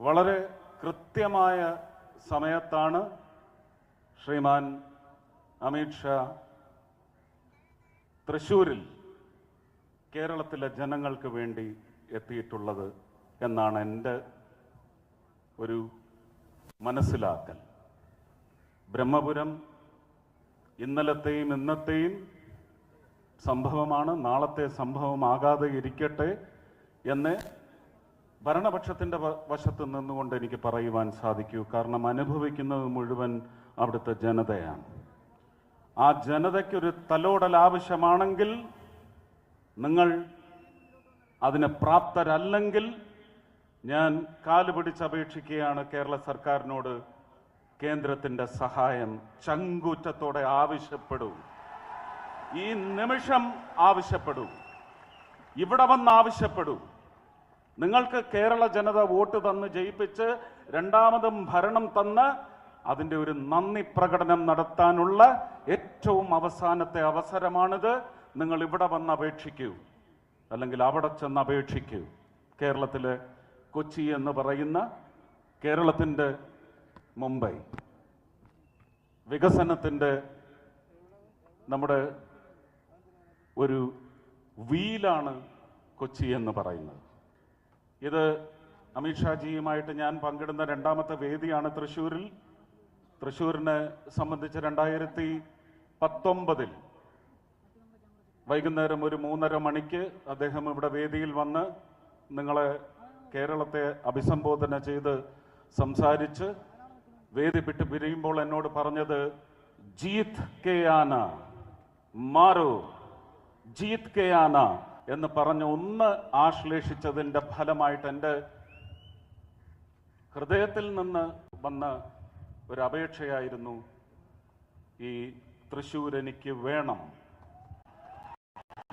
വളരെ കൃത്യമായ സമയത്താണ് ശ്രീമാൻ അമിത് ഷാ തൃശൂരിൽ കേരളത്തിലെ ജനങ്ങൾക്ക് വേണ്ടി എത്തിയിട്ടുള്ളത് എന്നാണ് എന്റെ ഒരു മനസ്സിലാക്കൽ. ബ്രഹ്മപുരം ഇന്നലത്തെയും ഇന്നത്തെയും സംഭവമാണ് നാളത്തെ സംഭവമാകാതെ ഇരിക്കട്ടെ എന്ന് ഭരണപക്ഷത്തിന്റെ വശത്ത് നിന്നുകൊണ്ട് എനിക്ക് പറയുവാൻ സാധിക്കൂ. കാരണം അനുഭവിക്കുന്നത് മുഴുവൻ അവിടുത്തെ ജനതയാണ്. ആ ജനതയ്ക്കൊരു തലോടൽ ആവശ്യമാണെങ്കിൽ നിങ്ങൾ അതിന് പ്രാപ്തരല്ലെങ്കിൽ ഞാൻ കാൽ പിടിച്ചപേക്ഷിക്കുകയാണ് കേരള സർക്കാരിനോട് കേന്ദ്രത്തിന്റെ സഹായം. ചങ്കൂറ്റത്തോടെ ആവശ്യപ്പെടൂ. ഈ നിമിഷം ആവശ്യപ്പെടൂ. ഇവിടെ വന്ന് ആവശ്യപ്പെടൂ. നിങ്ങൾക്ക് കേരള ജനത വോട്ട് തന്ന് ജയിപ്പിച്ച് രണ്ടാമതും ഭരണം തന്ന് അതിന്റെ ഒരു നന്ദി പ്രകടനം നടത്താനുള്ള ഏറ്റവും അവസാനത്തെ അവസരമാണിത്. നിങ്ങൾ ഇവിടെ വന്ന് അപേക്ഷിക്കൂ. അല്ലെങ്കിൽ അവിടെ ചെന്ന് അപേക്ഷിക്കൂ. കേരളത്തിലെ കൊച്ചി എന്ന് പറയുന്ന കേരളത്തിന്റെ മുംബൈ. വികസനത്തിന്റെ നമ്മുടെ ഒരു വീലാണ് കൊച്ചി എന്ന് പറയുന്നത്. ഇത് അമിത്ഷാജിയുമായിട്ട് ഞാൻ പങ്കിടുന്ന രണ്ടാമത്തെ വേദിയാണ് തൃശ്ശൂരിൽ. തൃശ്ശൂരിനെ സംബന്ധിച്ച് രണ്ടായിരത്തി പത്തൊമ്പതിൽ വൈകുന്നേരം ഒരു മൂന്നര മണിക്ക് അദ്ദേഹം ഇവിടെ വേദിയിൽ വന്ന് നിങ്ങളെ കേരളത്തെ അഭിസംബോധന ചെയ്ത് സംസാരിച്ച് വേദി വിട്ട് പിരിയുമ്പോൾ എന്നോട് പറഞ്ഞത് ജീത് കെ ആന മാറോ ജീത് കെ ആന. എന്ന് പറഞ്ഞ് ഒന്ന് ആശ്ലേഷിച്ചതിന്റെ ഫലമായിട്ട് എന്റെ ഹൃദയത്തിൽ നിന്ന് വന്ന ഒരു അപേക്ഷയായിരുന്നു ഈ തൃശ്ശൂർ എനിക്ക് വേണം.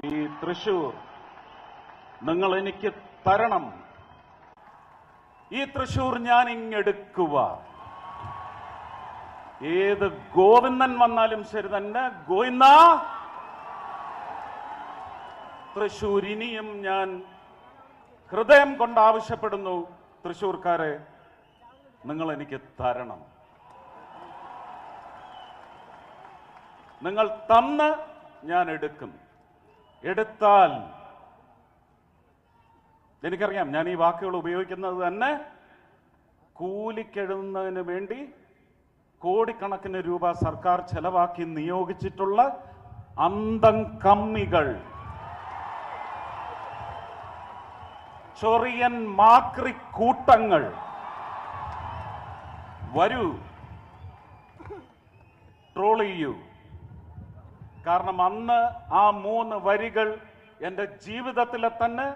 ഈ തൃശ്ശൂർ നിങ്ങൾ എനിക്ക് തരണം. ഈ തൃശ്ശൂർ ഞാൻ ഇങ്ങെടുക്കുക. ഏത് ഗോവിന്ദൻ വന്നാലും ശരി തന്നെ ഗോവിന്ദ! തൃശ്ശൂർ ഇനിയും ഞാൻ ഹൃദയം കൊണ്ട് ആവശ്യപ്പെടുന്നു തൃശ്ശൂർക്കാരെ നിങ്ങൾ എനിക്ക് തരണം. നിങ്ങൾ തന്ന് ഞാൻ എടുക്കും. എടുത്താൽ എനിക്കറിയാം ഞാൻ ഈ വാക്കുകൾ ഉപയോഗിക്കുന്നത് തന്നെ കൂലിക്കെഴുതുന്നതിന് വേണ്ടി കോടിക്കണക്കിന് രൂപ സർക്കാർ ചെലവാക്കി നിയോഗിച്ചിട്ടുള്ള അന്തം കമ്മികൾ. ചൊറിയൻ മാക്രി കൂട്ടങ്ങൾ. വരൂ. ട്രോൾ ചെയ്യൂ. കാരണം അന്ന് ആ മൂന്ന് വരികൾ എന്റെ ജീവിതത്തിലെ തന്നെ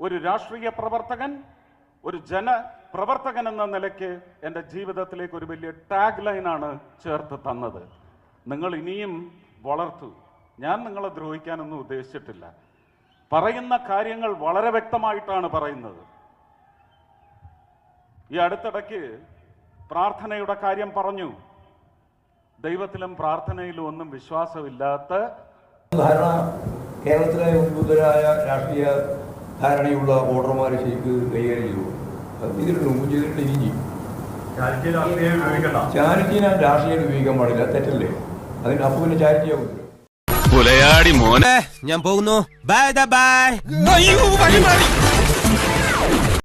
ഒരു രാഷ്ട്രീയ പ്രവർത്തകൻ ഒരു ജന പ്രവർത്തകൻ എന്ന നിലയ്ക്ക് എന്റെ ജീവിതത്തിലേക്ക് ഒരു വലിയ ടാഗ് ലൈനാണ് ചേർത്ത് തന്നത്. നിങ്ങൾ ഇനിയും വളർത്തു. ഞാൻ നിങ്ങളെ ദ്രോഹിക്കാനൊന്നും ഉദ്ദേശിച്ചിട്ടില്ല. പറയുന്ന കാര്യങ്ങൾ വളരെ വ്യക്തമായിട്ടാണ് പറയുന്നത്. ഈ അടുത്തിടയ്ക്ക് പ്രാർത്ഥനയുടെ കാര്യം പറഞ്ഞു. ദൈവത്തിലും പ്രാർത്ഥനയിലും ഒന്നും വിശ്വാസമില്ലാത്ത ധാരണ കേരളത്തിലെ ഉദ്ബുദ്ധരായ രാഷ്ട്രീയ ധാരണയുള്ള വോട്ടർമാർ ശരിക്ക് കൈകാര്യം ചെയ്തു. മുമ്പ് ചെയ്തിട്ടുണ്ട് ഇനി ചെയ്യും. ചാരിറ്റി രാഷ്ട്രീയം ഉപയോഗിക്കണ്ട ചാരിറ്റി ഞാൻ രാഷ്ട്രീയം ഉപയോഗിക്കാൻ പാടില്ല തെറ്റല്ലേ? അതിന് അപ്പുവിന് പിന്നെ ചാരിറ്റിയാവും പുലയാടി മോനെ. ഞാൻ പോകുന്നു. Bye bye